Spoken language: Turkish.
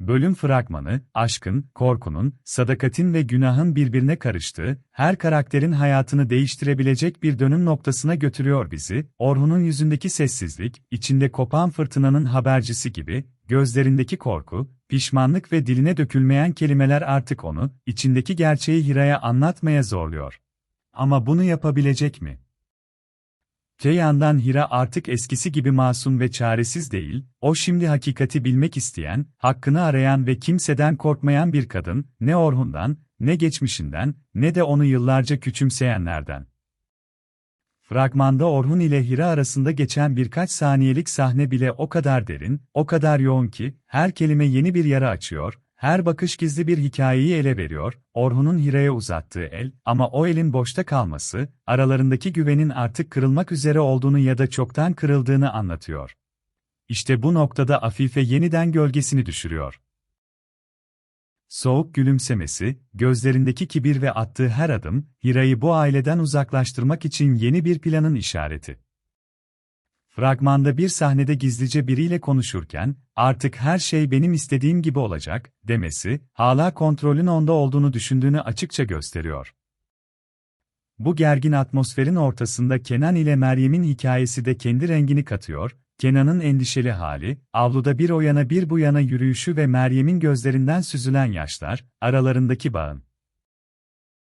Bölüm fragmanı, aşkın, korkunun, sadakatin ve günahın birbirine karıştığı, her karakterin hayatını değiştirebilecek bir dönüm noktasına götürüyor bizi, Orhun'un yüzündeki sessizlik, içinde kopan fırtınanın habercisi gibi, gözlerindeki korku, pişmanlık ve diline dökülmeyen kelimeler artık onu, içindeki gerçeği Hira'ya anlatmaya zorluyor. Ama bunu yapabilecek mi? Te yandan Hira artık eskisi gibi masum ve çaresiz değil, o şimdi hakikati bilmek isteyen, hakkını arayan ve kimseden korkmayan bir kadın, ne Orhun'dan, ne geçmişinden, ne de onu yıllarca küçümseyenlerden. Fragmanda Orhun ile Hira arasında geçen birkaç saniyelik sahne bile o kadar derin, o kadar yoğun ki, her kelime yeni bir yara açıyor, her bakış gizli bir hikayeyi ele veriyor, Orhun'un Hira'ya uzattığı el, ama o elin boşta kalması, aralarındaki güvenin artık kırılmak üzere olduğunu ya da çoktan kırıldığını anlatıyor. İşte bu noktada Afife yeniden gölgesini düşürüyor. Soğuk gülümsemesi, gözlerindeki kibir ve attığı her adım, Hira'yı bu aileden uzaklaştırmak için yeni bir planın işareti. Fragmanda bir sahnede gizlice biriyle konuşurken, artık her şey benim istediğim gibi olacak, demesi, hala kontrolün onda olduğunu düşündüğünü açıkça gösteriyor. Bu gergin atmosferin ortasında Kenan ile Meryem'in hikayesi de kendi rengini katıyor, Kenan'ın endişeli hali, avluda bir o yana bir bu yana yürüyüşü ve Meryem'in gözlerinden süzülen yaşlar, aralarındaki bağın.